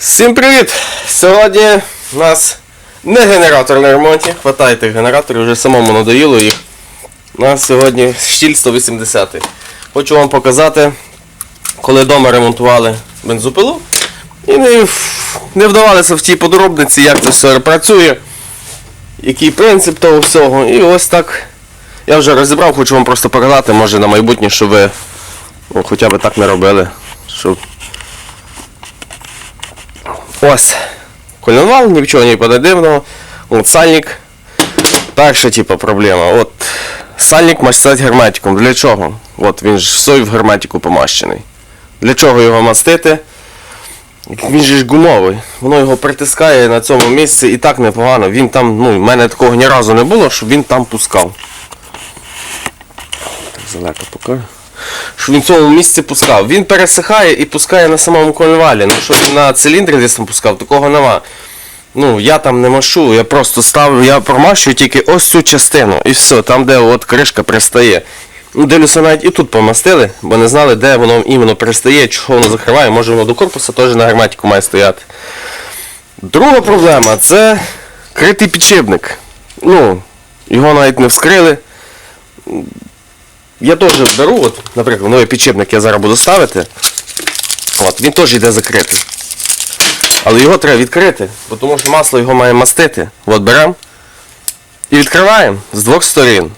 Всім привіт! Сьогодні у нас не генератор на ремонті. Хватає тих генераторів, вже самому надоїло їх. У нас сьогодні штіль 180. Хочу вам показати, коли вдома ремонтували бензопилу. І не, не вдавалися в ті подробниці, як це все працює, який принцип того всього. І ось так. Я вже розібрав, хочу вам просто показати, може на майбутнє, щоб ви ну, хоча б так не робили. Щоб Ось. Коленвал, нічого не подадивного. От сальник. Перша типа проблема. От сальник мастить герметиком. Для чого? От він ж все в герметику помащений. Для чого його мастити? Він же ж гумовий. Воно його притискає на цьому місці і так непогано. Він там, ну, в мене такого ні разу не було, щоб він там пускав. Так, залека покажу що він в цьому місці пускав. Він пересихає і пускає на самому коленвалі. Ну, що він на циліндрі десь там пускав, такого нема. Ну, я там не машу, я просто ставлю, я промащую тільки ось цю частину. І все, там, де от кришка пристає. Ну, дивлюся, навіть і тут помастили, бо не знали, де воно іменно пристає, чого воно закриває, може воно до корпуса теж на герметику має стояти. Друга проблема це критий підшипник. Ну, його навіть не вскрили. Я теж беру, от, наприклад, новий підшипник я зараз буду ставити. От, він теж йде закритий. Але його треба відкрити, бо тому що масло його має мастити. От беремо і відкриваємо з двох сторін.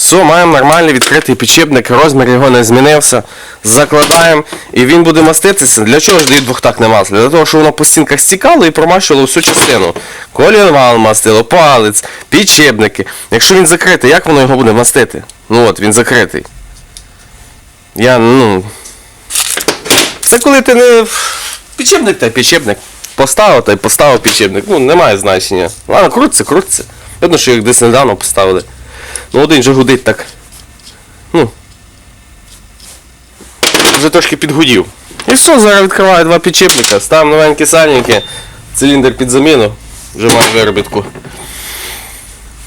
Все, маємо нормальний відкритий підшипник, розмір його не змінився. Закладаємо і він буде маститися. Для чого ж дають двохтактне масло? Для того, щоб воно по стінках стікало і промащувало всю частину. Колінвал мастило, палець, підшипники. Якщо він закритий, як воно його буде мастити? Ну от, він закритий. Я, ну. Це коли ти не. Підшипник та підшипник. Поставив та й поставив підшипник. Ну, немає значення. Ладно, крутиться, крутиться. Видно, що їх десь недавно поставили. Ну один же гудить так. Ну. Вже трошки підгудів. І все, зараз відкриваю два підшипника, ставимо новенькі сальники, циліндр під заміну, вже маю виробітку.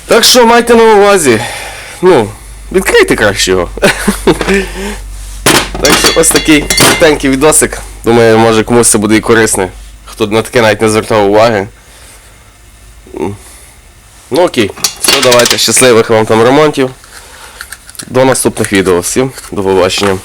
Так що майте на увазі. Ну, відкрийте краще його. Так що ось такий коротенький відосик. Думаю, може комусь це буде і корисне. Хто на таке навіть не звертав уваги. Ну окей. Все, давайте щасливих вам там ремонтів. До наступних відео. Всім до побачення.